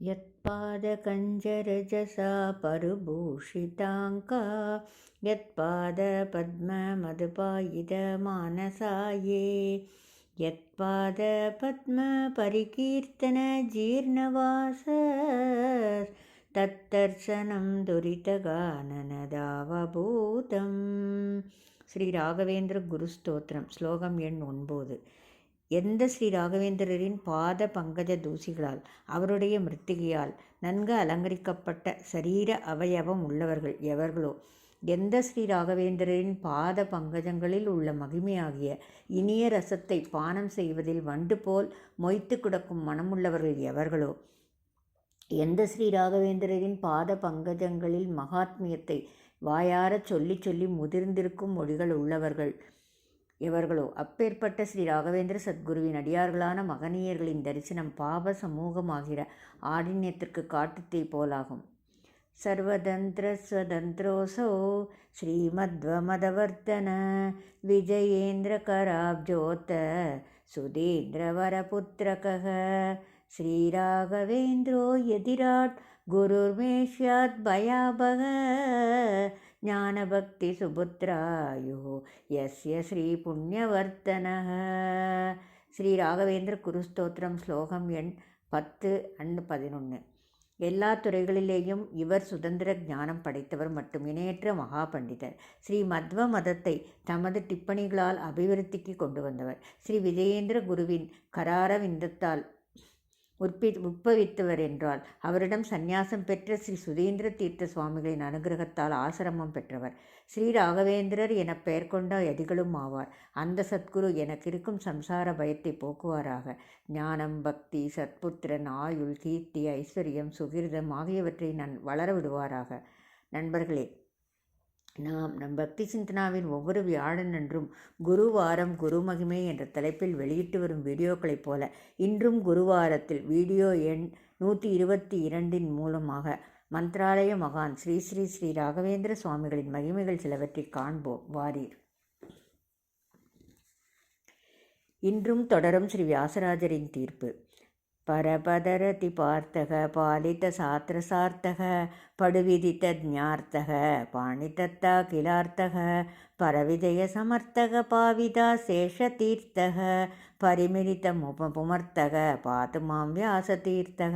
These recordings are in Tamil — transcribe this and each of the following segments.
यत्पादकञ्जरजसा परुभूषिताङ्का यत्पादपद्ममधुपायितमानसाये यत्पादपद्मपरिकीर्तनजीर्णवास தத்தர்சனம் துரிதகானனதாவபூதம் ஸ்ரீ ராகவேந்திர குரு ஸ்தோத்திரம் ஸ்லோகம் எண் ஒன்பது எந்த ஸ்ரீ ராகவேந்திரரின் பாத பங்கஜ தூசிகளால் அவருடைய மிருத்திகையால் நன்கு அலங்கரிக்கப்பட்ட சரீர அவயவம் உள்ளவர்கள் எவர்களோ எந்த ஸ்ரீ ராகவேந்திரரின் பாத பங்கஜங்களில் உள்ள மகிமையாகிய இனிய ரசத்தை பானம் செய்வதில் வண்டு போல் மொய்த்து கிடக்கும் மனமுள்ளவர்கள் எவர்களோ எந்த ஸ்ரீ ராகவேந்திரரின் பாத பங்கஜங்களில் மகாத்மியத்தை வாயாரச் சொல்லி சொல்லி முதிர்ந்திருக்கும் மொழிகள் உள்ளவர்கள் இவர்களோ அப்பேற்பட்ட ஸ்ரீ ராகவேந்திர சத்குருவின் அடியார்களான மகனியர்களின் தரிசனம் பாப சமூகமாகிற ஆடின்யத்திற்கு காட்டுத்தீ போலாகும். சர்வதந்திர ஸ்வதந்திரோசோ ஸ்ரீமத்வமதவர்த்தன விஜயேந்திர கராப்ஜோத்த சுதீந்திரவரபுத்திரக ஸ்ரீராகவேந்திரோ எதிராட் குருர்மேஷ்யாத் பயாபக ஞானபக்திசுபுத்ராயோ எஸ்ய ஸ்ரீ புண்ணியவர்த்தனः ஸ்ரீ ராகவேந்திர குருஸ்தோத்திரம் ஸ்லோகம் எண் பத்து அண்டு பதினொன்று எல்லா துறைகளிலேயும் இவர் சுதந்திர ஞானம் படைத்தவர் மற்றும் இணையற்ற மகா பண்டிதர் ஸ்ரீ மத்வ மதத்தை தமது டிப்பணிகளால் அபிவிருத்திக்கு கொண்டு வந்தவர். ஸ்ரீ விஜயேந்திர குருவின் கரார விந்தத்தால் உற்பி உட்பவித்தவர் என்றால் அவரிடம் சந்நியாசம் பெற்ற ஸ்ரீ சுதேந்திர தீர்த்த சுவாமிகளின் அனுகிரகத்தால் ஆசிரமம் பெற்றவர். ஸ்ரீ ராகவேந்திரர் என பெயர் கொண்ட எதிகளும் ஆவார். அந்த சத்குரு எனக்கு இருக்கும் சம்சார பயத்தை போக்குவாராக. ஞானம் பக்தி சத்புத்திரன் ஆயுள் கீர்த்தி ஐஸ்வர்யம் சுகிர்தம் ஆகியவற்றை நான் வளர விடுவாராக. நண்பர்களே நாம் நம் பக்தி சிந்தனாவின் ஒவ்வொரு வியாழனன்றும் குருவாரம் குரு மகிமை என்ற தலைப்பில் வெளியிட்டு வரும் வீடியோக்களைப் போல இன்றும் குருவாரத்தில் வீடியோ எண் நூற்றி இருபத்தி இரண்டின் மூலமாக மந்த்ராலய மகான் ஸ்ரீ ஸ்ரீ ஸ்ரீ ராகவேந்திர சுவாமிகளின் மகிமைகள் சிலவற்றை காண்போம். வாரீர். இன்றும் தொடரும் ஸ்ரீ வியாசராஜரின் தீர்ப்பு. பரபதரதி பார்த்தக பாலித சாத்திரசார்த்தக படுவிதித்த ஜார்த்தக பாணிதத்தா கிலார்த்தக பரவிதய சமர்த்தக பாவிதா சேஷ தீர்த்தக பரிமிலித முப புமர்த்தக பாத்து மாம் வியாச தீர்த்தக.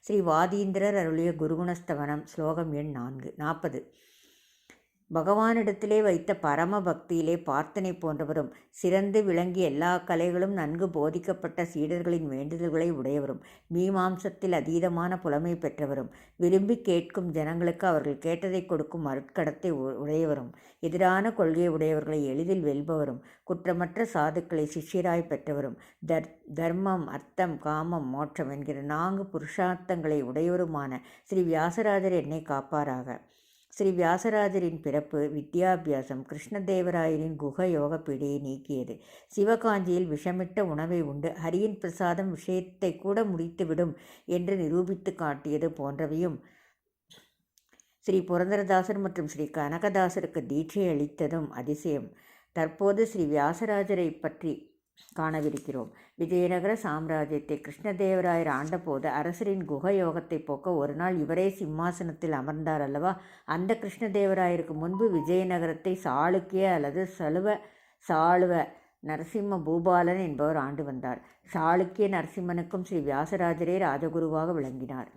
ஸ்ரீ வாதீந்திரர் அருளிய குருகுணஸ்தவனம் ஸ்லோகம் எண் நான்கு நாற்பது. பகவானிடத்திலே வைத்த பரம பக்தியிலே பார்த்தனை போன்றவரும் சிறந்து விளங்கிய எல்லா கலைகளும் நன்கு போதிக்கப்பட்ட சீடர்களின் வேண்டுதல்களை உடையவரும் மீமாம்சத்தில் அதீதமான புலமை பெற்றவரும் விரும்பி கேட்கும் ஜனங்களுக்கு அவர்கள் கேட்டதை கொடுக்கும் அருட்கடத்தை உடையவரும் எதிரான கொள்கை உடையவர்களை எளிதில் வெல்பவரும் குற்றமற்ற சாதுக்களை சிஷ்யராய் பெற்றவரும் தர் தர்மம் அர்த்தம் காமம் மோட்சம் என்கிற நான்கு புருஷார்த்தங்களை உடையவருமான ஸ்ரீ வியாசராஜர் என்னை காப்பாராக. ஸ்ரீ வியாசராஜரின் பிறப்பு வித்யாபியாசம் கிருஷ்ணதேவராயரின் குக யோக பீடையை நீக்கியது. சிவகாஞ்சியில் விஷமிட்ட உணவை உண்டு ஹரியின் பிரசாதம் விஷயத்தை கூட முடித்துவிடும் என்று நிரூபித்து காட்டியது போன்றவையும் ஸ்ரீ புரந்தரதாசர் மற்றும் ஸ்ரீ கனகதாசருக்கு தீட்சை அளித்ததும் அதிசயம். தற்போது ஸ்ரீ வியாசராஜரை பற்றி காணவிருக்கிறோம். விஜயநகர சாம்ராஜ்யத்தை கிருஷ்ணதேவராயர் ஆண்டபோது அரசரின் குகயோகத்தை போக்க ஒரு நாள் இவரே சிம்மாசனத்தில் அமர்ந்தார் அல்லவா? அந்த கிருஷ்ணதேவராயருக்கு முன்பு விஜயநகரத்தை சாளுக்கிய அல்லது சலுவ சாளுவ நரசிம்ம பூபாலன் என்பவர் ஆண்டு வந்தார். சாளுக்கிய நரசிம்மனுக்கும் ஸ்ரீ வியாசராஜரே ராஜகுருவாக விளங்கினார்.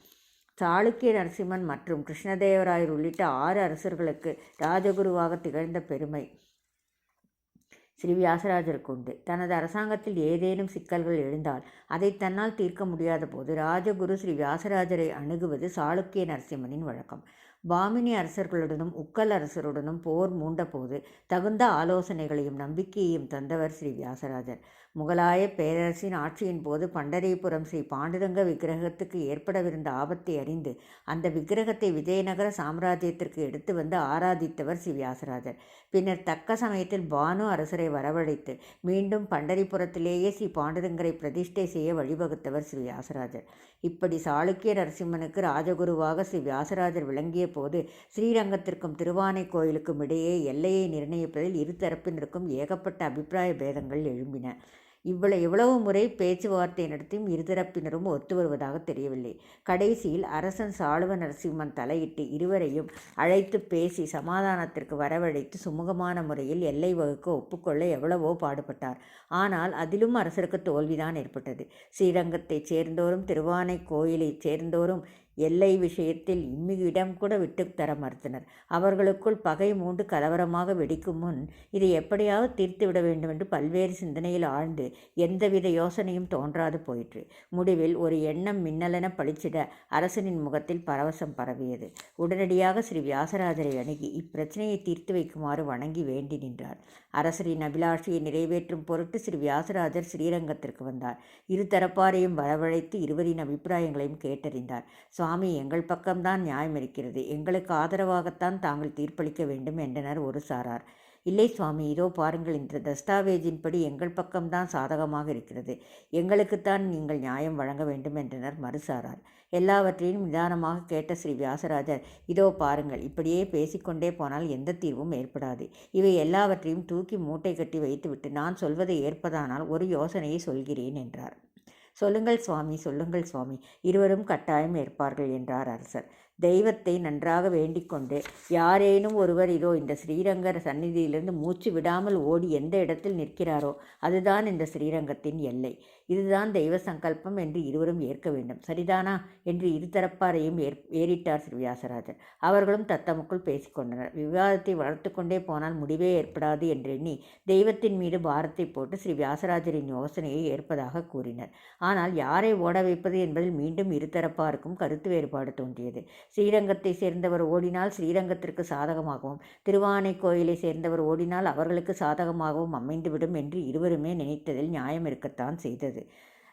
சாளுக்கிய நரசிம்மன் மற்றும் கிருஷ்ணதேவராயர் உள்ளிட்ட ஆறு அரசர்களுக்கு ராஜகுருவாக திகழ்ந்த பெருமை. ஸ்ரீ வியாசராஜருக்கு உண்டு. தனது அரசாங்கத்தில் ஏதேனும் சிக்கல்கள் எழுந்தால் அதை தன்னால் தீர்க்க முடியாத போது ராஜகுரு ஸ்ரீ வியாசராஜரை அணுகுவது சாளுக்கிய நரசிம்மனின் வழக்கம். பாமினி அரசர்களுடனும் உக்கல் அரசருடனும் போர் மூண்டபோது தகுந்த ஆலோசனைகளையும் நம்பிக்கையையும் தந்தவர் ஸ்ரீ வியாசராஜர். முகலாய பேரரசின் ஆட்சியின் போது பண்டரிபுரம் ஸ்ரீ பாண்டுரங்க விக்கிரகத்துக்கு ஏற்படவிருந்த ஆபத்தை அறிந்து அந்த விக்கிரகத்தை விஜயநகர சாம்ராஜ்யத்திற்கு எடுத்து வந்து ஆராதித்தவர் ஸ்ரீ வியாசராஜர். பின்னர் தக்க சமயத்தில் பானு அரசரை வரவழைத்து மீண்டும் பண்டரிபுரத்திலேயே ஸ்ரீ பாண்டுரங்கரை பிரதிஷ்டை செய்ய வழிவகுத்தவர் ஸ்ரீ வியாசராஜர். இப்படி சாளுக்கிய நரசிம்மனுக்கு ராஜகுருவாக ஸ்ரீ வியாசராஜர் விளங்கிய போது ஸ்ரீரங்கத்திற்கும் திருவானை கோயிலுக்கும் இடையே எல்லையை நிர்ணயிப்பதில் இருதரப்பினருக்கும் ஏகப்பட்ட அபிப்பிராய பேதங்கள் எழும்பின. இவ்வளவு எவ்வளவு முறை பேச்சுவார்த்தை நடத்தியும் இருதரப்பினரும் ஒத்து வருவதாக தெரியவில்லை. கடைசியில் அரசன் சாளுவ நரசிம்மன் தலையிட்டு இருவரையும் அழைத்து பேசி சமாதானத்திற்கு வரவழைத்து சுமூகமான முறையில் எல்லை வகுக்க ஒப்புக்கொள்ள எவ்வளவோ பாடுபட்டார். ஆனால் அதிலும் அரசருக்கு தோல்விதான் ஏற்பட்டது. ஸ்ரீரங்கத்தைச் சேர்ந்தோரும் திருவானை கோயிலைச் சேர்ந்தோரும் எல்லை விஷயத்தில் இம்மியிடம் கூட விட்டு தர மறுத்தனர். அவர்களுக்குள் பகை மூண்டு கலவரமாக வெடிக்கும் முன் இதை எப்படியாவது தீர்த்துவிட வேண்டும் என்று பல்வேறு சிந்தனையில் ஆழ்ந்து எந்தவித யோசனையும் தோன்றாது போயிற்று. முடிவில் ஒரு எண்ணம் மின்னலென பழிச்சிட அரசனின் முகத்தில் பரவசம் பரவியது. உடனடியாக ஸ்ரீ வியாசராஜரை அணுகி இப்பிரச்சனையை தீர்த்து வைக்குமாறு வணங்கி வேண்டி நின்றார். அரசரின் அபிலாஷையை நிறைவேற்றும் பொருட்டு ஸ்ரீ வியாசராஜர் ஸ்ரீரங்கத்திற்கு வந்தார். இரு தரப்பாரையும் வரவழைத்து இருவரின் அபிப்பிராயங்களையும் கேட்டறிந்தார். சுவாமி எங்கள் பக்கம்தான் நியாயம் இருக்கிறது. எங்களுக்கு ஆதரவாகத்தான் தாங்கள் தீர்ப்பளிக்க வேண்டும் என்றனர் ஒரு சாரார். இல்லை சுவாமி இதோ பாருங்கள் இந்த தஸ்தாவேஜின்படி எங்கள் பக்கம்தான் சாதகமாக இருக்கிறது. எங்களுக்குத்தான் நீங்கள் நியாயம் வழங்க வேண்டும் என்றனர் மறுசாரார் எல்லாவற்றையும் நிதானமாக கேட்ட ஸ்ரீ வியாசராஜர் இதோ பாருங்கள் இப்படியே பேசிக்கொண்டே போனால் எந்த தீர்வும் ஏற்படாது. இவை எல்லாவற்றையும் தூக்கி மூட்டை கட்டி வைத்துவிட்டு நான் சொல்வதை ஏற்பதானால் ஒரு யோசனையை சொல்கிறேன் என்றார். சொல்லுங்கள் சுவாமி சொல்லுங்கள் சுவாமி. இருவரும் கட்டாயம் ஏற்பார்கள் என்றார் அரசர். தெய்வத்தை நன்றாக வேண்டிக்கொண்டு யாரேனும் ஒருவர் இதோ இந்த ஸ்ரீரங்கர் சந்நிதியிலிருந்து மூச்சு விடாமல் ஓடி எந்த இடத்தில் நிற்கிறாரோ அதுதான் இந்த ஸ்ரீரங்கத்தின் எல்லை. இதுதான் தெய்வ சங்கல்பம் என்று இருவரும் ஏற்க வேண்டும். சரிதானா? என்று இருதரப்பாரையும் ஏற் ஏறிட்டார் ஸ்ரீ வியாசராஜர் அவர்களும் தத்தமுக்குள் பேசிக்கொண்டனர். விவாதத்தை வளர்த்து கொண்டே போனால் முடிவே ஏற்படாது என்றெண்ணி தெய்வத்தின் மீது பாரத்தை போட்டு ஸ்ரீ வியாசராஜரின் யோசனையை ஏற்பதாக கூறினர். ஆனால் யாரை ஓட வைப்பது என்பதில் மீண்டும் இருதரப்பாருக்கும் கருத்து வேறுபாடு தோன்றியது. ஸ்ரீரங்கத்தை சேர்ந்தவர் ஓடினால் ஸ்ரீரங்கத்திற்கு சாதகமாகவும் திருவானை கோயிலை சேர்ந்தவர் ஓடினால் அவர்களுக்கு சாதகமாகவும் அமைந்துவிடும் என்று இருவருமே நினைத்ததில் நியாயம் இருக்கத்தான் செய்தது.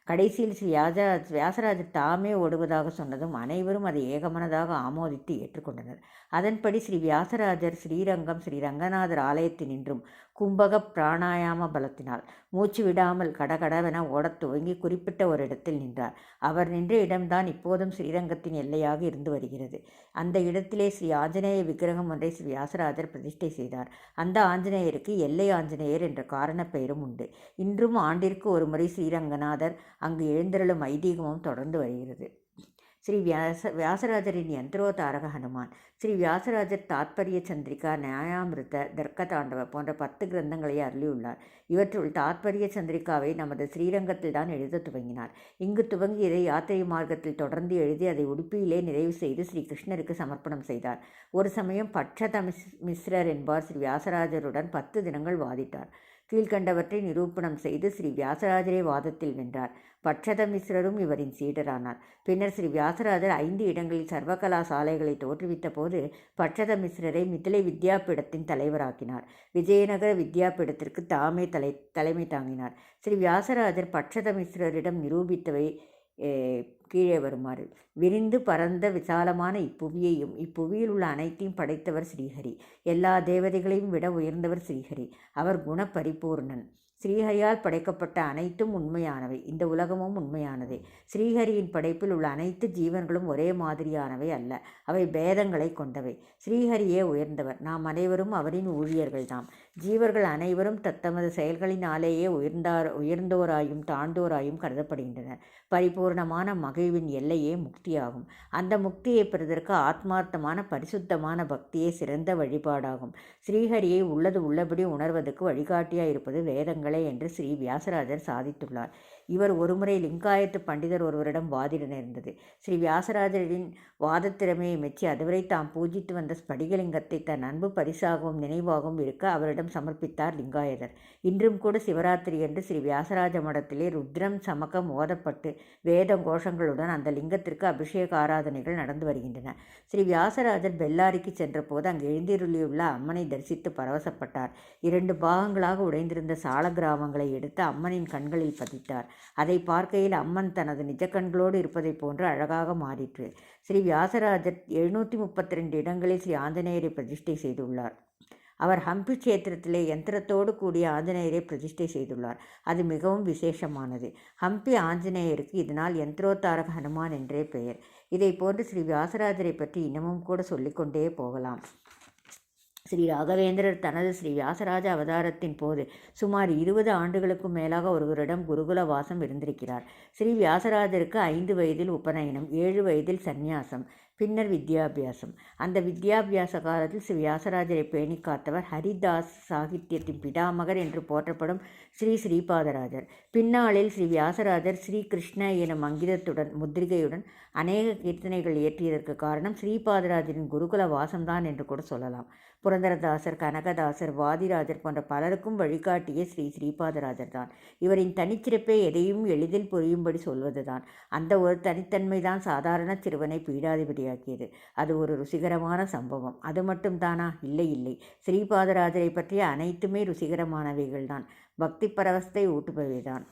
கடைசியில் ஸ்ரீ வியாச வியாசராஜர் தாமே ஓடுவதாக சொன்னதும் அனைவரும் அதை ஏகமனதாக ஆமோதித்து ஏற்றுக்கொண்டனர். அதன்படி ஸ்ரீ வியாசராஜர் ஸ்ரீரங்கம் ஸ்ரீ ரங்கநாதர் ஆலயத்தினின்றும் கும்பக பிராணாயாம பலத்தினால். மூச்சு விடாமல் கடகடவென ஓடத் துவங்கி குறிப்பிட்ட ஒரு இடத்தில் நின்றார். அவர் நின்ற இடம்தான் இப்போதும் ஸ்ரீரங்கத்தின் எல்லையாக இருந்து வருகிறது. அந்த இடத்திலே ஸ்ரீ ஆஞ்சநேய விக்கிரகம் ஒன்றை ஸ்ரீ வியாசராஜர் பிரதிஷ்டை செய்தார். அந்த ஆஞ்சநேயருக்கு எல்லை ஆஞ்சநேயர் என்ற காரண பெயரும் உண்டு. இன்றும் ஆண்டிற்கு ஒரு முறை ஸ்ரீரங்கநாதர் அங்கு எழுந்தருளும் ஐதீகமும் தொடர்ந்து வருகிறது. ஸ்ரீ வியாச வியாசராஜரின் யந்திரோதாரக ஹனுமான் ஸ்ரீ வியாசராஜர் தாத்பரிய சந்திரிகா நியாயாமிருத்த தர்க்க தாண்டவ போன்ற பத்து கிரந்தங்களை அருளியுள்ளார். இவற்றுள் தாத்பரிய சந்திரிகாவை நமது ஸ்ரீரங்கத்தில் தான் எழுத துவங்கினார். இங்கு துவங்கியதை யாத்திரை மார்க்கத்தில் தொடர்ந்து எழுதி அதை உடுப்பியிலே நிறைவு செய்து ஸ்ரீ கிருஷ்ணருக்கு சமர்ப்பணம் செய்தார். ஒரு சமயம் பட்சத மிஸ்ரர் என்பார் ஸ்ரீ வியாசராஜருடன் பத்து தினங்கள் வாதிட்டார். கீழ்கண்டவற்றை நிரூபணம் செய்து ஸ்ரீ வியாசராஜரே வாதத்தில் வென்றார் பட்சத மிஸ்ரரும் இவரின் சீடரானார். பின்னர் ஸ்ரீ வியாசராஜர் ஐந்து இடங்களில் சர்வகலா சாலைகளை தோற்றுவித்த போது பட்சத மிஸ்ரரை மிதிலை வித்யாபீடத்தின் தலைவராக்கினார். விஜயநகர வித்யாபீடத்திற்கு தாமே தலை தலைமை தாங்கினார். ஸ்ரீ வியாசராஜர் பட்சத மிஸ்ரரிடம் நிரூபித்தவை கீழே வருமாறு. விரிந்து பரந்த விசாலமான இப்புவியையும் இப்புவியில் உள்ள அனைத்தையும் படைத்தவர் ஸ்ரீஹரி. எல்லா தேவதைகளையும் விட உயர்ந்தவர் ஸ்ரீஹரி. அவர் குணப்பரிபூர்ணன். ஸ்ரீஹரியால் படைக்கப்பட்ட அனைத்தும் உண்மையானவை. இந்த உலகமும் உண்மையானதே. ஸ்ரீஹரியின் படைப்பில் உள்ள அனைத்து ஜீவன்களும் ஒரே மாதிரியானவை அல்ல. அவை பேதங்களை கொண்டவை. ஸ்ரீஹரியே உயர்ந்தவர். நாம் அனைவரும் அவரின் ஊழியர்கள்தாம். ஜீவர்கள் அனைவரும் தத்தமது செயல்களினாலேயே உயர்ந்தார் உயர்ந்தோராயும் தாழ்ந்தோராயும் கருதப்படுகின்றனர். பரிபூர்ணமான மகிழ்வின் எல்லையே முக்தியாகும். அந்த முக்தியை பெறுவதற்கு ஆத்மார்த்தமான பரிசுத்தமான பக்தியே சிறந்த வழிபாடாகும். ஸ்ரீஹரியை உள்ளது உள்ளபடி உணர்வதற்கு வழிகாட்டியாக இருப்பது வேதங்களே என்று ஸ்ரீ வியாசராஜர் சாதித்துள்ளார். இவர் ஒருமுறை லிங்காயத்து பண்டிதர் ஒருவரிடம் வாதிட நேர்ந்தது. ஸ்ரீ வியாசராஜரின் வாதத்திறமையை மெச்சி அதுவரை தாம் பூஜித்து வந்த ஸ்படிகலிங்கத்தை தன் அன்பு பரிசாகவும் நினைவாகவும் இருக்க அவரிடம் சமர்ப்பித்தார் லிங்காயதர். இன்றும் கூட சிவராத்திரி என்று ஸ்ரீ வியாசராஜ மடத்திலே ருத்ரம் சமக்கம் ஓதப்பட்டு வேத கோஷங்களுடன் அந்த லிங்கத்திற்கு அபிஷேக ஆராதனைகள் நடந்து வருகின்றன. ஸ்ரீ வியாசராஜர் பெல்லாரிக்கு சென்றபோது அங்கு எழுந்திருளியுள்ள அம்மனை தரிசித்து பரவசப்பட்டார். இரண்டு பாகங்களாக உடைந்திருந்த சால கிராமங்களை எடுத்து அம்மனின் கண்களில் பதித்தார். அதை பார்க்கையில் அம்மன் தனது நிஜ கண்களோடு இருப்பதைப் போன்று அழகாக மாறிற்று. ஸ்ரீ வியாசராஜர் எழுநூற்றி முப்பத்தி ரெண்டு இடங்களில் ஸ்ரீ ஆஞ்சநேயரை பிரதிஷ்டை செய்துள்ளார். அவர் ஹம்பி கஷேத்திரத்திலே யந்திரத்தோடு கூடிய ஆஞ்சநேயரை பிரதிஷ்டை செய்துள்ளார். அது மிகவும் விசேஷமானது. ஹம்பி ஆஞ்சநேயருக்கு இதனால் யந்திரோத்தாரக ஹனுமான் என்றே பெயர். இதை போன்று ஸ்ரீ வியாசராஜரை பற்றி இன்னமும் கூட சொல்லிக்கொண்டே போகலாம். ஸ்ரீ ராகவேந்திரர் தனது ஸ்ரீ வியாசராஜ அவதாரத்தின் போது சுமார் இருபது ஆண்டுகளுக்கும் மேலாக ஒருவரிடம் குருகுல வாசம் இருந்திருக்கிறார். ஸ்ரீ வியாசராஜருக்கு ஐந்து வயதில் உபநயனம் ஏழு வயதில் சந்நியாசம் பின்னர் வித்யாபியாசம். அந்த வித்யாபியாச காலத்தில் ஸ்ரீ வியாசராஜரை பேணி காத்தவர் ஹரிதாஸ் சாகித்யத்தின் பிடாமகர் என்று போற்றப்படும் ஸ்ரீ ஸ்ரீபாதராஜர். பின்னாளில் ஸ்ரீ வியாசராஜர் ஸ்ரீ கிருஷ்ண எனும் அங்கிதத்துடன் முத்திரிகையுடன் அநேக கீர்த்தனைகள் இயற்றியதற்கு காரணம் ஸ்ரீபாதராஜரின் குருகுல வாசம்தான் என்று கூட சொல்லலாம். புரந்தரதாசர் கனகதாசர் வாதிராஜர் போன்ற பலருக்கும் வழிகாட்டிய ஸ்ரீ ஸ்ரீபாதராஜர் தான் இவரின் தனிச்சிறப்பே எதையும் எளிதில் புரியும்படி சொல்வதுதான். அந்த ஒரு தனித்தன்மை தான் சாதாரண சிறுவனை பீடாதிபதியாக்கியது. அது ஒரு ருசிகரமான சம்பவம். அது மட்டும் தானா இல்லை இல்லை. ஸ்ரீபாதராஜரை பற்றிய அனைத்துமே ருசிகரமானவைகள் தான் பக்தி பரவஸ்தை ஊட்டுபவைதான்.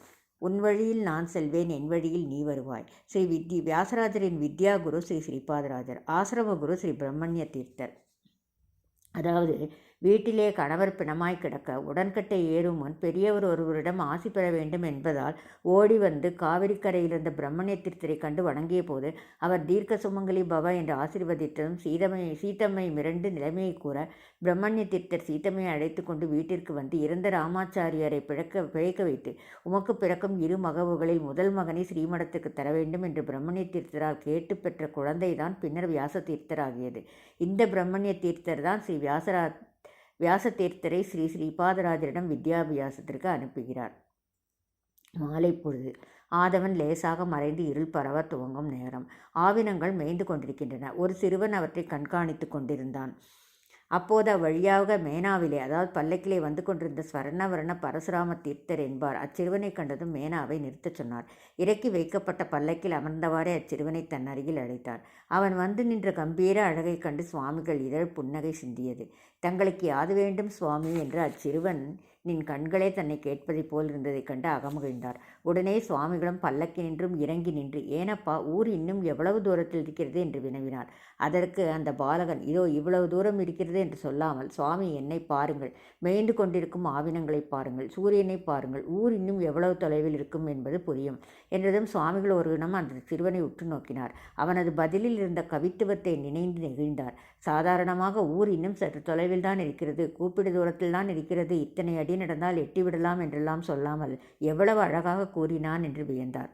உன் வழியில் நான் செல்வேன் என் வழியில் நீ வருவாய். ஸ்ரீ வித்ய வியாசராஜரின் வித்யா குரு ஸ்ரீ ஸ்ரீபாதராஜர் ஆசிரம குரு ஸ்ரீ பிரம்மண்ய தீர்த்தர். அதாவது வீட்டிலே கணவர் பிணமாய் கிடக்க உடன்கட்டை ஏறும் முன் பெரியவர் ஒருவரிடம் ஆசி பெற வேண்டும் என்பதால் ஓடி வந்து காவிரிக்கரையிலிருந்த கரையிலிருந்த கண்டு வணங்கிய போது அவர் தீர்க்க சுமங்கலி பவ என்று ஆசீர்வதித்ததும் சீதமை சீத்தம்மை மிரண்டு நிலைமையை கூற பிரம்மண்யத்திருத்தர் தீர்த்தர் சீத்தம்மையை அழைத்து கொண்டு வீட்டிற்கு வந்து இறந்த ராமாச்சாரியரை பிழக்க பிழைக்க வைத்து உமக்கு பிறக்கும் இரு மகவுகளில் முதல் மகனை ஸ்ரீமடத்துக்கு தர வேண்டும் என்று பிரம்மணிய தீர்த்தரால் கேட்டு பெற்ற குழந்தைதான் பின்னர் வியாச தீர்த்தராகியது. இந்த பிரம்மண்ய தீர்த்தர் தான் ஸ்ரீ வியாசரா வியாசதீர்த்தரை ஸ்ரீ ஸ்ரீபாதராஜரிடம் வித்யாபியாசத்திற்கு அனுப்புகிறார். மாலை பொழுது ஆதவன் லேசாக மறைந்து இருள் பரவ துவங்கும் நேரம். ஆவினங்கள் மேய்ந்து கொண்டிருக்கின்றன. ஒரு சிறுவன் அவற்றை கண்காணித்து கொண்டிருந்தான். அப்போது அவ்வழியாக மேனாவிலே அதாவது பல்லக்கிலே வந்து கொண்டிருந்த ஸ்வர்ணவர்ண பரசுராம தீர்த்தர் என்பார். அச்சிறுவனை கண்டதும் மேனாவை நிறுத்தச் சொன்னார். இறக்கி வைக்கப்பட்ட பல்லக்கில் அமர்ந்தவாறே அச்சிறுவனை தன் அருகில் அழைத்தார். அவன் வந்து நின்ற கம்பீர அழகைக் கண்டு சுவாமிகள் இதழ் புன்னகை சிந்தியது. தங்களுக்கு யாது வேண்டும் சுவாமி? என்று அச்சிறுவன் நின் கண்களே தன்னை கேட்பதைப் போல் இருந்ததைக் கண்டு அகமகிழ்ந்தார். உடனே சுவாமிகளும் பல்லக்கி நின்றும் இறங்கி நின்று ஏனப்பா ஊர் இன்னும் எவ்வளவு தூரத்தில் இருக்கிறது? என்று வினவினார். அதற்கு அந்த பாலகன் இதோ இவ்வளவு தூரம் இருக்கிறது என்று சொல்லாமல் சுவாமி என்னை பாருங்கள். மேய்ந்து கொண்டிருக்கும் ஆவினங்களை பாருங்கள். சூரியனை பாருங்கள். ஊர் இன்னும் எவ்வளவு தொலைவில் இருக்கும் என்பது புரியும். என்றதும் சுவாமிகள் ஒரு இனம் அந்த சிறுவனை உற்று நோக்கினார். அவனது பதிலில் இருந்த கவித்துவத்தை நினைந்து நெகிழ்ந்தார். சாதாரணமாக ஊர் இன்னும் சற்று தொலைவில் தான் இருக்கிறது. கூப்பிடு தூரத்தில் தான் இருக்கிறது. இத்தனை அடி நடந்தால் எட்டிவிடலாம் என்றெல்லாம் சொல்லாமல் எவ்வளவு அழகாக கூறினான் என்று வியந்தார்.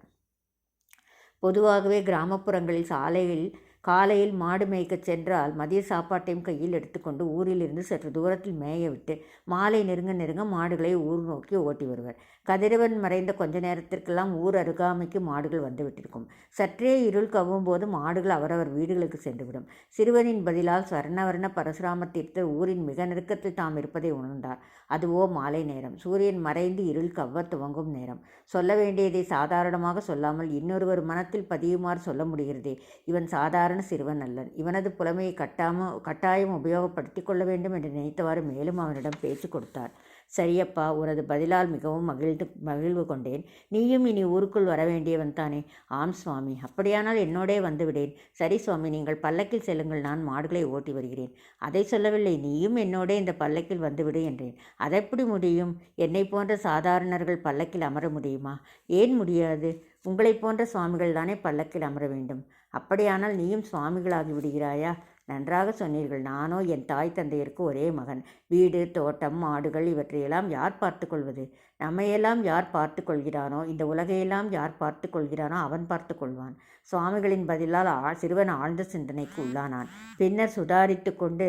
பொதுவாகவே கிராமப்புறங்களில் சாலையில் காலையில் மாடு மேய்க்கச் சென்றால் மதிய சாப்பாட்டையும் கையில் எடுத்துக்கொண்டு ஊரிலிருந்து சற்று தூரத்தில் மேய விட்டு மாலை நெருங்க நெருங்க மாடுகளை ஊர் நோக்கி ஓட்டி வருவர். கதிரவன் மறைந்த கொஞ்ச நேரத்திற்கெல்லாம் ஊர் அருகாமைக்கு மாடுகள் வந்துவிட்டிருக்கும் சற்றே இருள் கவ்வும் போது மாடுகள் அவரவர் வீடுகளுக்கு சென்றுவிடும். சிறுவனின் பதிலால் சரணவர்ண பரசுராம தீர்த்தர் ஊரின் மிக நெருக்கத்தில் தாம் இருப்பதை உணர்ந்தார். அதுவோ மாலை நேரம். சூரியன் மறைந்து இருள் கவ்வ துவங்கும் நேரம். சொல்ல வேண்டியதை சாதாரணமாக சொல்லாமல் இன்னொருவர் மனத்தில் பதியுமாறு சொல்ல முடிகிறதே? இவன் சாதாரண சிறுவன் அல்லன். இவனது புலமையை கட்டாம கட்டாயம் உபயோகப்படுத்தி கொள்ள வேண்டும் என்று நினைத்தவாறு மேலும் அவனிடம் பேச்சு கொடுத்தார். சரியப்பா உனது பதிலால் மிகவும் மகிழ்ந்து மகிழ்வு கொண்டேன். நீயும் இனி ஊருக்குள் வர வேண்டியவன் தானே? ஆம் சுவாமி. அப்படியானால் என்னோடே வந்துவிடேன் சரி சுவாமி நீங்கள் பல்லக்கில் செல்லுங்கள். நான் மாடுகளை ஓட்டி வருகிறேன். அதை சொல்லவில்லை. நீயும் என்னோடே இந்த பல்லக்கில் வந்துவிடு என்றேன். அதெப்படி முடியும்? என்னை போன்ற சாதாரணர்கள் பல்லக்கில் அமர முடியுமா? ஏன் முடியாது? உங்களைப் போன்ற சுவாமிகள் தானே பல்லக்கில் அமர வேண்டும். அப்படியானால் நீயும் சுவாமிகளாகி விடுகிறாயா? நன்றாக சொன்னீர்கள். நானோ என் தாய் தந்தையருக்கு ஒரே மகன். வீடு தோட்டம் மாடுகள் இவற்றையெல்லாம் யார் பார்த்து கொள்வது? நம்மையெல்லாம் யார் பார்த்து கொள்கிறானோ? இந்த உலகையெல்லாம் யார் பார்த்து கொள்கிறானோ அவன் பார்த்து கொள்வான். சுவாமிகளின் பதிலால் ஆ சிறுவன் ஆழ்ந்த சிந்தனைக்கு உள்ளானான். பின்னர் சுதாரித்து கொண்டு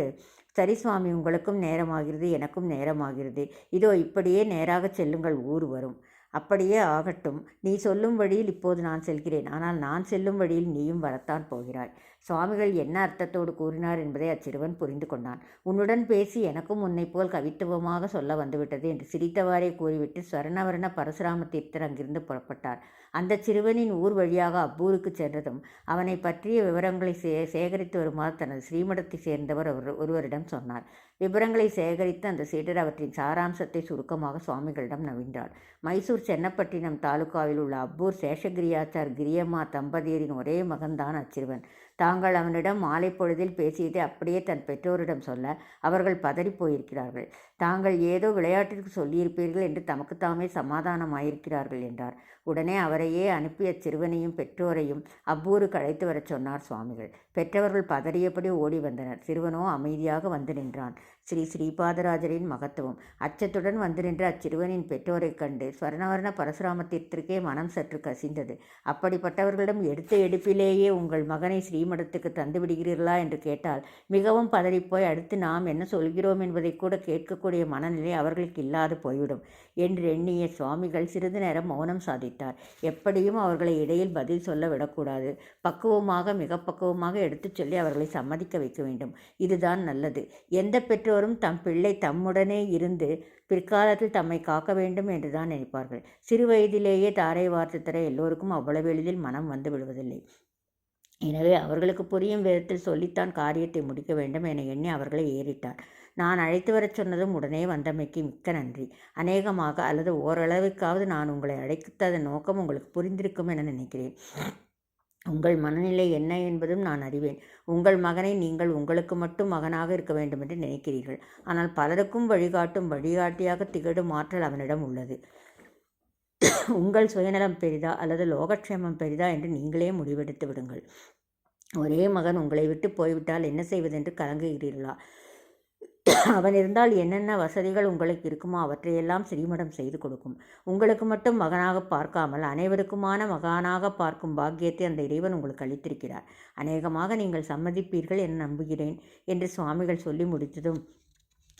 சரி சுவாமி உங்களுக்கும் நேரமாகிறது எனக்கும் நேரமாகிறது. இதோ இப்படியே நேராக செல்லுங்கள் ஊர் வரும். அப்படியே ஆகட்டும். நீ சொல்லும் வழியில் இப்போது நான் செல்கிறேன். ஆனால் நான் செல்லும் வழியில் நீயும் வரத்தான் போகிறாய். சுவாமிகள் என்ன அர்த்தத்தோடு கூறினார் என்பதை அச்சிறுவன் புரிந்து கொண்டான். உன்னுடன் பேசி எனக்கும் உன்னை போல் கவித்துவமாக சொல்ல வந்துவிட்டது என்று சிரித்தவாறே கூறிவிட்டு ஸ்வர்ணவர்ண பரசுராம தீர்த்தர் அங்கிருந்து புறப்பட்டார். அந்த சிறுவனின் ஊர் வழியாக அப்பூருக்கு சென்றதும் அவனை பற்றிய விவரங்களை சே சேகரித்து வருமாறு தனது ஸ்ரீமடத்தை சேர்ந்தவர் ஒருவரிடம் சொன்னார். விவரங்களை சேகரித்து அந்த சீடர் அவற்றின் சாராம்சத்தை சுருக்கமாக சுவாமிகளிடம் நவின்றார் மைசூர் சென்னப்பட்டினம் தாலுகாவில் உள்ள அப்பூர் சேஷகிரியாச்சார் கிரியம்மா தம்பதியரின் ஒரே மகன்தான் அச்சிறுவன். தாங்கள் அவனிடம் மாலை பொழுதில் பேசியது அப்படியே தன் பெற்றோரிடம் சொல்ல அவர்கள் பதறி போயிருக்கிறார்கள். தாங்கள் ஏதோ விளையாட்டிற்கு சொல்லியிருப்பீர்கள் என்று தமக்குத்தாமே சமாதானமாயிருக்கிறார்கள் என்றார். உடனே அவரையே அனுப்பிய சிறுவனையும் பெற்றோரையும் அவ்வூருக்கு அழைத்து வரச் சொன்னார் சுவாமிகள். பெற்றவர்கள் பதறியபடி ஓடி வந்தனர். சிறுவனோ அமைதியாக வந்து நின்றான். ஸ்ரீ ஸ்ரீபாதராஜரின் மகத்துவம். அச்சத்துடன் வந்து நின்ற அச்சிறுவனின் பெற்றோரைக் கண்டு ஸ்வர்ணவர்ண பரசுராமத்திற்கே மனம் சற்று கசிந்தது. அப்படிப்பட்டவர்களிடம் எடுத்த எடுப்பிலேயே உங்கள் மகனை ஸ்ரீமடத்துக்கு தந்து விடுகிறீர்களா என்று கேட்டால் மிகவும் பதறிப்போய் அடுத்து நாம் என்ன சொல்கிறோம் என்பதை கூட கேட்கக்கூடிய மனநிலை அவர்களுக்கு இல்லாது போய்விடும். என்று எண்ணிய சுவாமிகள் சிறிது நேரம் மௌனம் சாதித்தார். எப்படியும் அவர்களை இடையில் பதில் சொல்ல விடக்கூடாது. பக்குவமாக மிக பக்குவமாக எடுத்துச் சொல்லி அவர்களை சம்மதிக்க வைக்க வேண்டும். இதுதான் நல்லது. எந்த பெற்றோரும் தம் பிள்ளை தம்முடனே இருந்து பிற்காலத்தில் தம்மை காக்க வேண்டும் என்று தான் நினைப்பார்கள். சிறு வயதிலேயே தாரை வார்த்து தர எல்லோருக்கும் அவ்வளவு எளிதில் மனம் வந்து விடுவதில்லை. எனவே அவர்களுக்கு புரியும் விதத்தில் சொல்லித்தான் காரியத்தை முடிக்க வேண்டும் என எண்ணி அவர்களை ஏறிட்டார். நான் அழைத்து வரச் சொன்னதும் உடனே வந்தமைக்கு மிக்க நன்றி. அநேகமாக அல்லது ஓரளவுக்காவது நான் உங்களை அழைத்ததன் நோக்கம் உங்களுக்கு புரிந்திருக்கும் என நினைக்கிறேன். உங்கள் மனநிலை என்ன என்பதும் நான் அறிவேன். உங்கள் மகனை நீங்கள் உங்களுக்கு மட்டும் மகனாக இருக்க வேண்டும் என்று நினைக்கிறீர்கள். ஆனால் பலருக்கும் வழிகாட்டும் வழிகாட்டியாக திகழும் ஆற்றல் அவனிடம் உள்ளது. உங்கள் சுயநலம் பெரிதா அல்லது லோகக்ஷேமம் பெரிதா என்று நீங்களே முடிவெடுத்து விடுங்கள். ஒரே மகன் உங்களை விட்டு போய்விட்டால் என்ன செய்வதென்று கலங்குகிறீர்களா? அவன் இருந்தால் என்னென்ன வசதிகள் உங்களுக்கு இருக்குமோ அவற்றையெல்லாம் ஸ்ரீமடம் செய்து கொடுக்கும். உங்களுக்கு மட்டும் மகனாக பார்க்காமல் அனைவருக்குமான மகானாக பார்க்கும் பாக்கியத்தை அந்த இறைவன் உங்களுக்கு அளித்திருக்கிறார். அநேகமாக நீங்கள் சம்மதிப்பீர்கள் என நம்புகிறேன் என்று சுவாமிகள் சொல்லி முடித்ததும்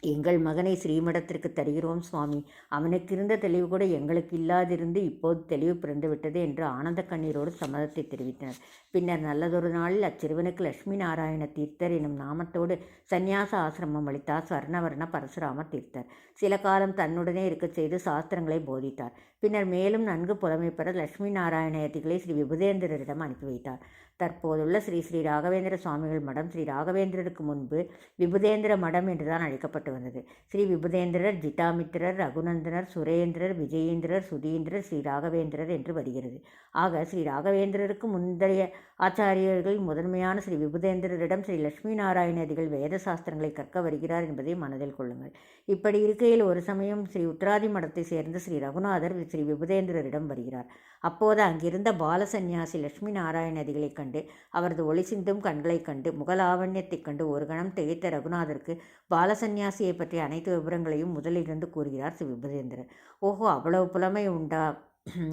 எங்கள் மகனை ஸ்ரீமடத்திற்கு தருகிறோம் சுவாமி. அவனுக்கு இருந்த தெளிவு கூட எங்களுக்கு இல்லாதிருந்து இப்போது தெளிவு பிறந்துவிட்டது என்று ஆனந்த கண்ணீரோடு சம்மதத்தை தெரிவித்தனர். பின்னர் நல்லதொரு நாளில் அச்சிறுவனுக்கு லட்சுமி நாராயண தீர்த்தர் எனும் நாமத்தோடு சந்நியாச ஆசிரமம் அளித்தார். ஸ்வர்ணவர்ண பரசுராம தீர்த்தர். சில காலம் தன்னுடனே இருக்கச் செய்து சாஸ்திரங்களை போதித்தார். பின்னர் மேலும் நன்கு புலமை பெற லட்சுமி நாராயணயதிகளை ஸ்ரீ விபுதேந்திரரிடம் அனுப்பி வைத்தார். தற்போதுள்ள ஸ்ரீ ஸ்ரீ ராகவேந்திர சுவாமிகள் மடம் ஸ்ரீ ராகவேந்திரருக்கு முன்பு விபுதேந்திர மடம் என்றுதான் அழைக்கப்பட்டு வந்தது. ஸ்ரீ விபுதேந்திரர் ஜிட்டாமித்திரர் ரகுநந்தனர் சுரேந்திரர் விஜயேந்திரர் சுதீந்திரர் ஸ்ரீ ராகவேந்திரர் என்று வருகிறது. ஆக ஸ்ரீ ராகவேந்திரருக்கு முந்தைய ஆச்சாரியர்கள் முதன்மையான ஸ்ரீ விபுதேந்திரரிடம் ஸ்ரீ லட்சுமி நாராயணதிகள் வேத சாஸ்திரங்களை கற்க வருகிறார் என்பதை மனதில் கொள்ளுங்கள். இப்படி இருக்கையில் ஒரு சமயம் ஸ்ரீ உத்ராதி மடத்தை சேர்ந்த ஸ்ரீ ரகுநாதர் ஸ்ரீ விபுதேந்திரரிடம் வருகிறார். அப்போது அங்கிருந்த பாலசன்யாசி லட்சுமி நாராயணதிகளை கண்டு அவரது ஒளி சிந்தும் கண்களைக் கண்டு முகலாவண்யத்தைக் கண்டு ஒரு கணம் திகைத்த ரகுநாதருக்கு பாலசந்நியாசியை பற்றிய அனைத்து விவரங்களையும் முதலிலிருந்து கூறுகிறார் ஸ்ரீ விபுதேந்திரர். ஓஹோ அவ்வளவு புலமை உண்டா?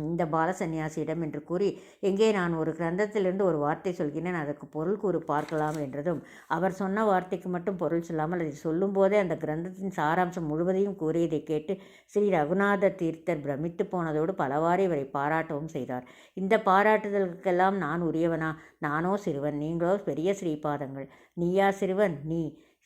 இந்த பால சந்நியாசியிடம் என்று கூறி எங்கே நான் ஒரு கிரந்தத்திலிருந்து ஒரு வார்த்தை சொல்கிறேன் அதற்கு பொருள் கூறு பார்க்கலாம் என்றதும் அவர் சொன்ன வார்த்தைக்கு மட்டும் பொருள் சொல்லாமல் அதை சொல்லும்போதே அந்த கிரந்தத்தின் சாராம்சம் முழுவதையும் கூறியதை கேட்டு ஸ்ரீ ரகுநாத தீர்த்தர் பிரமித்து போனதோடு பலவாறு இவரை பாராட்டவும் செய்தார். இந்த பாராட்டுதலுக்கெல்லாம் நான் உரியவனா? நானோ சிறுவன். நீங்களோ பெரிய ஸ்ரீபாதங்கள். நீயா சிறுவன்? நீ.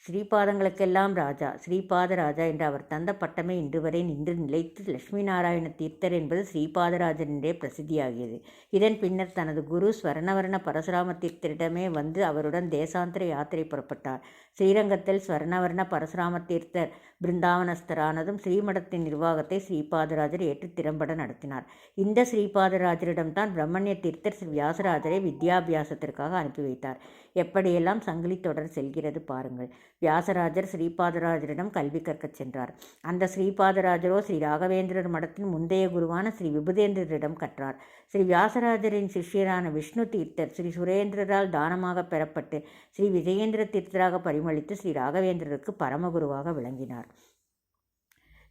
ஸ்ரீபாதங்களுக்கெல்லாம் ராஜா ஸ்ரீபாதராஜா என்று அவர் தந்த பட்டமே இன்று வரை நின்று நிலைத்து லட்சுமி நாராயண தீர்த்தர் என்பது ஸ்ரீபாதராஜன் என்றே பிரசித்தியாகியது. இதன் பின்னர் தனது குரு ஸ்வர்ணவர்ண பரசுராம தீர்த்தரிடமே வந்து அவருடன் தேசாந்திர யாத்திரை புறப்பட்டார். ஸ்ரீரங்கத்தில் ஸ்வர்ணவர்ண பரசுராம தீர்த்தர் பிருந்தாவனஸ்தரானதும் ஸ்ரீமடத்தின் நிர்வாகத்தை ஸ்ரீபாதராஜர் ஏற்று திறம்பட நடத்தினார். இந்த ஸ்ரீபாதராஜரிடம்தான் பிரம்மண்ய தீர்த்தர் ஸ்ரீ வியாசராஜரை வித்யாபியாசத்திற்காக அனுப்பி வைத்தார். எப்படியெல்லாம் சங்கிலி தொடர் செல்கிறது பாருங்கள். வியாசராஜர் ஸ்ரீபாதராஜரிடம் கல்வி கற்கச் சென்றார். அந்த ஸ்ரீபாதராஜரோ ஸ்ரீ ராகவேந்திரர் மடத்தின் முந்தைய குருவான ஸ்ரீ விபுதேந்திரரிடம் கற்றார். ஸ்ரீ வியாசராஜரின் சிஷ்யரான விஷ்ணு தீர்த்தர் ஸ்ரீ சுரேந்திரரால் தானமாக பெறப்பட்டு ஸ்ரீ விஜயேந்திர தீர்த்தராக பரிமளித்து ஸ்ரீ ராகவேந்திரருக்கு பரமகுருவாக விளங்கினார்.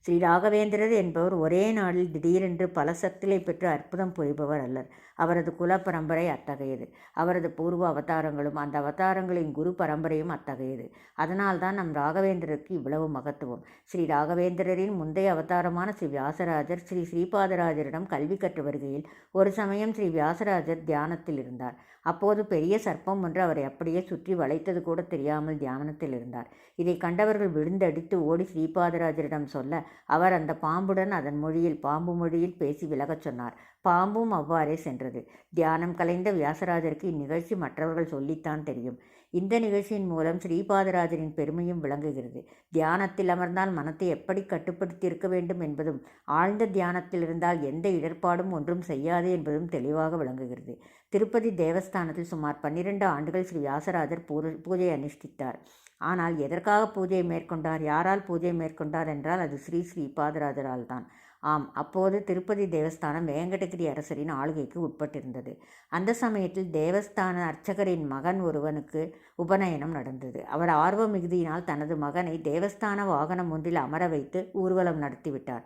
ஸ்ரீ ராகவேந்திரர் என்பவர் ஒரே நாளில் திடீரென்று பல சக்திகளை பெற்று அற்புதம் புரிபவர் அல்லர். அவரது குல பரம்பரை அத்தகையது. அவரது பூர்வ அவதாரங்களும் அந்த அவதாரங்களின் குரு பரம்பரையும் அத்தகையது. அதனால்தான் நம் ராகவேந்திரருக்கு இவ்வளவு மகத்துவம். ஸ்ரீ ராகவேந்திரரின் முந்தைய அவதாரமான ஸ்ரீ வியாசராஜர் ஸ்ரீ ஸ்ரீபாதராஜரிடம் கல்வி கற்று வருகையில் ஒரு சமயம் ஸ்ரீ வியாசராஜர் தியானத்தில் இருந்தார். அப்போது பெரிய சர்ப்பம் ஒன்று அவரை அப்படியே சுற்றி வளைத்தது கூட தெரியாமல் தியானத்தில் இருந்தார். இதை கண்டவர்கள் விழுந்தடித்து ஓடி ஸ்ரீபாதராஜரிடம் சொல்ல அவர் அந்த பாம்புடன் அதன் மொழியில் பாம்பு மொழியில் பேசி விலகச் சொன்னார். பாம்பும் அவ்வாறே சென்றது. தியானம் கலைந்த வியாசராஜருக்கு இந்நிகழ்ச்சி மற்றவர்கள் சொல்லித்தான் தெரியும். இந்த நிகழ்ச்சியின் மூலம் ஸ்ரீபாதராஜரின் பெருமையும் விளங்குகிறது. தியானத்தில் அமர்ந்தால் மனத்தை எப்படி கட்டுப்படுத்தி இருக்க வேண்டும் என்பதும் ஆழ்ந்த தியானத்தில் இருந்தால் எந்த இடர்பாடும் ஒன்றும் செய்யாது என்பதும் தெளிவாக விளங்குகிறது. திருப்பதி தேவஸ்தானத்தில் சுமார் பன்னிரண்டு ஆண்டுகள் ஸ்ரீ வியாசராஜர் பூஜை அனுஷ்டித்தார். ஆனால் எதற்காக பூஜை மேற்கொண்டார்? யாரால் பூஜை மேற்கொண்டார் என்றால் அது ஸ்ரீ ஸ்ரீபாதராஜரால் தான். ஆம் அப்போது திருப்பதி தேவஸ்தானம் வேங்கடகிரி அரசரின் ஆளுகைக்கு உட்பட்டிருந்தது. அந்த சமயத்தில் தேவஸ்தான அர்ச்சகரின் மகன் ஒருவனுக்கு உபநயனம் நடந்தது. அவர் ஆர்வ மிகுதியினால் தனது மகனை தேவஸ்தான வாகனம் ஒன்றில் அமர வைத்து ஊர்வலம் நடத்திவிட்டார்.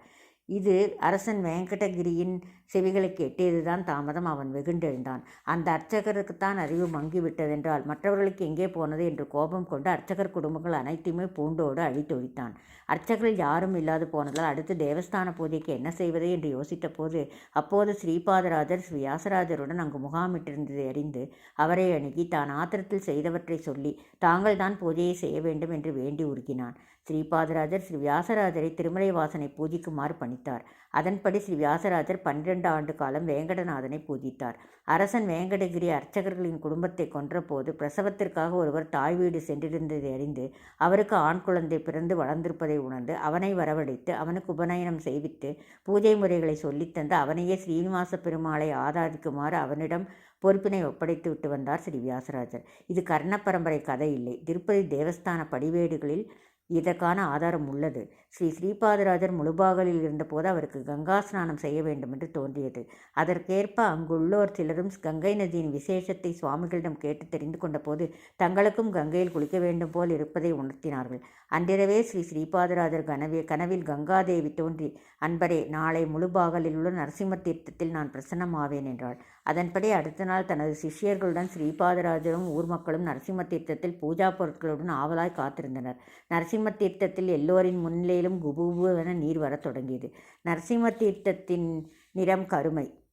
இது அரசன் வேங்கடகிரியின் செவிகளுக்கு எட்டியதுதான் தாமதம். அவன் வெகுண்டெழுந்தான். அந்த அர்ச்சகருக்குத்தான் அறிவு மங்கிவிட்டதென்றால் மற்றவர்களுக்கு எங்கே போனது என்று கோபம் கொண்டு அர்ச்சகர் குடும்பங்கள் அனைத்துமே பூண்டோடு அழித்தொழித்தான். அர்ச்சகர்கள் யாரும் இல்லாது போனதால் அடுத்து தேவஸ்தான பூஜைக்கு என்ன செய்வது என்று யோசித்த போது அப்போது ஸ்ரீபாதராஜர் வியாசராஜருடன் அங்கு முகாமிட்டிருந்ததை அறிந்து அவரை அணுகி தான் ஆத்திரத்தில் செய்தவற்றை சொல்லி தாங்கள் தான் பூஜையை செய்ய வேண்டும் என்று வேண்டி உருகினான். ஸ்ரீபாதராஜர் ஸ்ரீ வியாசராஜரை திருமலை வாசனை பூஜிக்குமாறு பணித்தார். அதன்படி ஸ்ரீ வியாசராஜர் பன்னிரண்டு ஆண்டு காலம் வேங்கடநாதனை பூஜித்தார். அரசன் வேங்கடகிரி அர்ச்சகர்களின் குடும்பத்தை கொன்றபோது பிரசவத்திற்காக ஒருவர் தாய் வீடு சென்றிருந்ததை அறிந்து அவருக்கு ஆண் குழந்தை பிறந்து வளர்ந்திருப்பதை உணர்ந்து அவனை வரவழைத்து அவனுக்கு உபநயனம் செய்வித்து பூஜை முறைகளை சொல்லித்தந்து அவனையே ஸ்ரீனிவாச பெருமாளை ஆராதிக்குமாறு அவனிடம் பொறுப்பினை ஒப்படைத்து விட்டு வந்தார் ஸ்ரீ வியாசராஜர். இது கர்ண பரம்பரை கதை இல்லை. திருப்பதி தேவஸ்தான படிவேடுகளில் இதற்கான ஆதாரம் உள்ளது. ஸ்ரீ ஸ்ரீபாதராஜர் முழுபாகலில் இருந்தபோது அவருக்கு கங்கா ஸ்நானம் செய்ய வேண்டும் என்று தோன்றியது. அதற்கேற்ப அங்குள்ளோர் சிலரும் கங்கை நதியின் விசேஷத்தை சுவாமிகளிடம் கேட்டு தெரிந்து கொண்டபோது தங்களுக்கும் கங்கையில் குளிக்க வேண்டும் போல் இருப்பதை உணர்த்தினார்கள். அன்றிரவே ஸ்ரீ ஸ்ரீபாதராஜர் கனவே கனவில் கங்காதேவி தோன்றி அன்பரே நாளை முழுபாகலில் உள்ள நரசிம்ம தீர்த்தத்தில் நான் பிரசன்னமாவேன் என்றாள். அதன்படி அடுத்த நாள் தனது சிஷ்யர்களுடன் ஸ்ரீபாதராஜரும் ஊர் மக்களும் நரசிம்ம தீர்த்தத்தில் பூஜா பொருட்களுடன் ஆவலாய் காத்திருந்தனர். நரசிம்ம தீர்த்தத்தில் எல்லோரின் முன்னிலையிலும் குபுபுவென நீர் வரத் தொடங்கியது. நரசிம்ம தீர்த்தத்தின் நிறம் கருமை.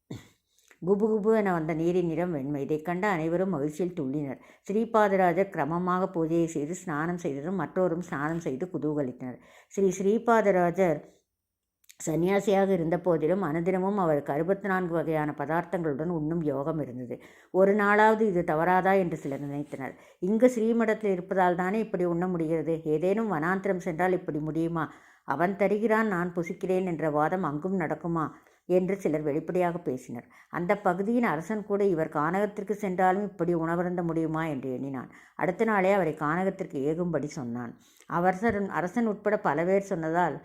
குபுகுபு என வந்த நீரின் நிறம் வெண்மை. இதைக் கண்ட அனைவரும் மகிழ்ச்சியில் துள்ளினர். ஸ்ரீபாதராஜர் கிரமமாக பூஜையை செய்து ஸ்நானம் செய்ததும் மற்றோரும் ஸ்நானம் செய்து குதூகலித்தனர். ஸ்ரீ ஸ்ரீபாதராஜர் சன்னியாசியாக இருந்த போதிலும் அனுதினமும் அவருக்கு அறுபத்தி நான்கு வகையான பதார்த்தங்களுடன் உண்ணும் யோகம் இருந்தது. ஒரு நாளாவது இது தவறாதா என்று சிலர் நினைத்தனர். இங்கு ஸ்ரீமடத்தில் இருப்பதால் தானே இப்படி உண்ண முடிகிறது? ஏதேனும் வனாந்திரம் சென்றால் இப்படி முடியுமா? அவன் தருகிறான் நான் புசிக்கிறேன் என்ற வாதம் அங்கும் நடக்குமா? என்று சிலர் வெளிப்படையாக பேசினர். அந்த பகுதியின் அரசன் கூட இவர் கானகத்திற்கு சென்றாலும் இப்படி உணவருந்த முடியுமா என்று எண்ணினான். அடுத்த நாளே அவரை கானகத்திற்கு ஏகும்படி சொன்னான். அவரசன் அரசன் உட்பட பல பேர் சொன்னதால்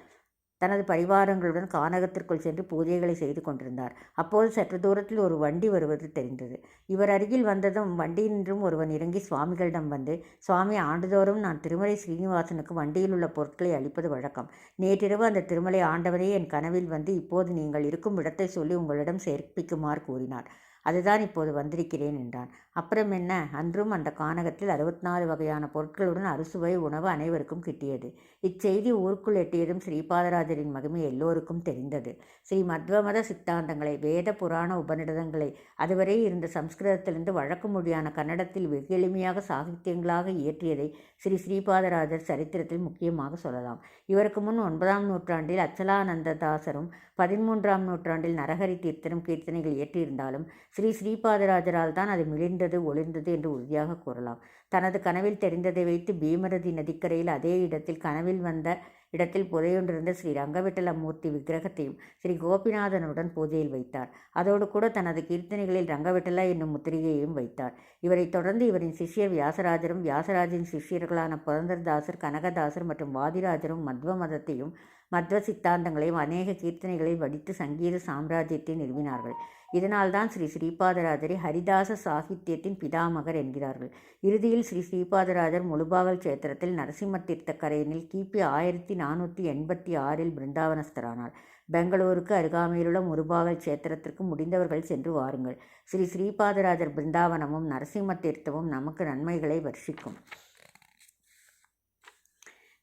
தனது பரிவாரங்களுடன் கானகத்திற்குள் சென்று பூஜைகளை செய்து கொண்டிருந்தார். அப்போது சற்று தூரத்தில் ஒரு வண்டி வருவது தெரிந்தது. இவர் அருகில் வந்ததும் வண்டியின்றும் ஒருவன் இறங்கி சுவாமிகளிடம் வந்து சுவாமி ஆண்டுதோறும் நான் திருமலை ஸ்ரீனிவாசனுக்கு வண்டியில் உள்ள பொருட்களை அளிப்பது வழக்கம். நேற்றிரவு அந்த திருமலை ஆண்டவரே என் கனவில் வந்து இப்போது நீங்கள் இருக்கும் இடத்தை சொல்லி உங்களிடம் சேர்ப்பிக்குமாறு கூறினார். அதுதான் இப்போது வந்திருக்கிறேன் என்றான். அப்புறம் என்ன? அன்றும் அந்த கானகத்தில் அறுபத்தி நாலு வகையான பொருட்களுடன் அறுசுவை உணவு அனைவருக்கும் கிட்டியது. இச்செய்தி ஊருக்குள் எட்டியதும் ஸ்ரீபாதராஜரின் மகிமை எல்லோருக்கும் தெரிந்தது. ஸ்ரீ மத்வமத சித்தாந்தங்களை வேத புராண உபநிடதங்களை அதுவரை இருந்த சம்ஸ்கிருதத்திலிருந்து வழக்கு மொழியான கன்னடத்தில் வெகு எளிமையாக சாகித்யங்களாக இயற்றியதை ஸ்ரீ ஸ்ரீபாதராஜர் சரித்திரத்தில் முக்கியமாக சொல்லலாம். இவருக்கு முன் ஒன்பதாம் நூற்றாண்டில் அச்சலானந்ததாசரும் பதிமூன்றாம் நூற்றாண்டில் நரஹரி தீர்த்தனும் கீர்த்தனைகள் இயற்றியிருந்தாலும் ஸ்ரீ ஸ்ரீபாதராஜரால் தான் அது மிளிர்ந்தது ஒளிர்ந்தது என்று உறுதியாக கூறலாம். தனது கனவில் தெரிந்ததை வைத்து பீமரதி நதிக்கரையில் அதே இடத்தில் கனவில் வந்த இடத்தில் புதையொன்றிருந்த ஸ்ரீ ரங்கவிட்டல மூர்த்தி விக்கிரகத்தையும் ஸ்ரீ கோபிநாதனுடன் பூஜையில் வைத்தார். அதோடு கூட தனது கீர்த்தனைகளில் ரங்கவிட்டலா என்னும் முத்திரையையும் வைத்தார். இவரைத் தொடர்ந்து இவரின் சிஷ்யர் வியாசராஜரும் வியாசராஜின் சிஷ்யர்களான புரந்தர்தாசர் கனகதாசர் மற்றும் வாதிராஜரும் மத்வ மதத்தையும் மத்வ சித்தாந்தங்களையும் அநேக கீர்த்தனைகளை வடித்து சங்கீத சாம்ராஜ்யத்தை நிறுவினார்கள். இதனால்தான் ஸ்ரீ ஸ்ரீபாதராஜரை ஹரிதாச சாகித்யத்தின் பிதாமகர் என்கிறார்கள். இறுதியில் ஸ்ரீ ஸ்ரீபாதராஜர் முழுபாகல் கஷேத்திரத்தில் நரசிம்ம கரையனில் கிபி ஆயிரத்தி நானூற்றி எண்பத்தி ஆறில் பிருந்தாவனஸ்தரானார். பெங்களூருக்கு அருகாமையிலுள்ள முருபாகல் கஷேத்திரத்திற்கு முடிந்தவர்கள் சென்று வாருங்கள். ஸ்ரீ ஸ்ரீபாதராஜர் பிருந்தாவனமும் நரசிம்ம தீர்த்தமும் நமக்கு நன்மைகளை வர்ஷிக்கும்.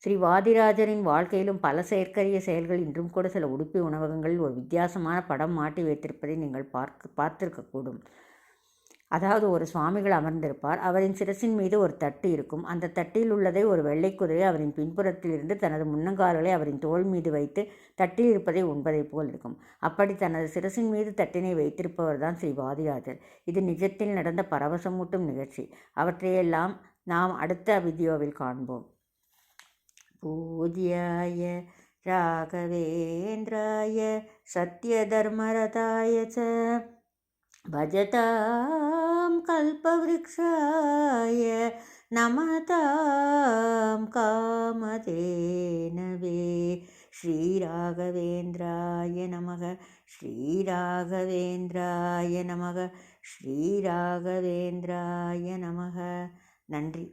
ஸ்ரீ வாதிராஜரின் வாழ்க்கையிலும் பல செயற்கரிய செயல்கள் இன்றும் கூட சில உடுப்பி உணவகங்களில் ஒரு வித்தியாசமான படம் மாட்டி வைத்திருப்பதை நீங்கள் பார்க்க பார்த்திருக்கக்கூடும். அதாவது ஒரு சுவாமிகள் அமர்ந்திருப்பார். அவரின் சிரசின் மீது ஒரு தட்டு இருக்கும். அந்த தட்டில் உள்ளதை ஒரு வெள்ளை குதிரை அவரின் பின்புறத்தில் இருந்து தனது முன்னங்கால்களை அவரின் தோல் மீது வைத்து தட்டில் இருப்பதை உண்பதைப் போல் இருக்கும். அப்படி தனது சிரசின் மீது தட்டினை வைத்திருப்பவர் தான் ஸ்ரீ வாதிராஜர். இது நிஜத்தில் நடந்த பரவசமூட்டும் நிகழ்ச்சி. அவற்றையெல்லாம் நாம் அடுத்த வீடியோவில் காண்போம். पूज्याय राघवेन्द्राय सत्यधर्मरताय च भजतां कल्पवृक्षाय नमतां कामधेनवे ஸ்ரீராகவேந்திராய நமக ஸ்ரீராகவேந்திராய நமக ஸ்ரீராகவேந்திராய நமக நன்றி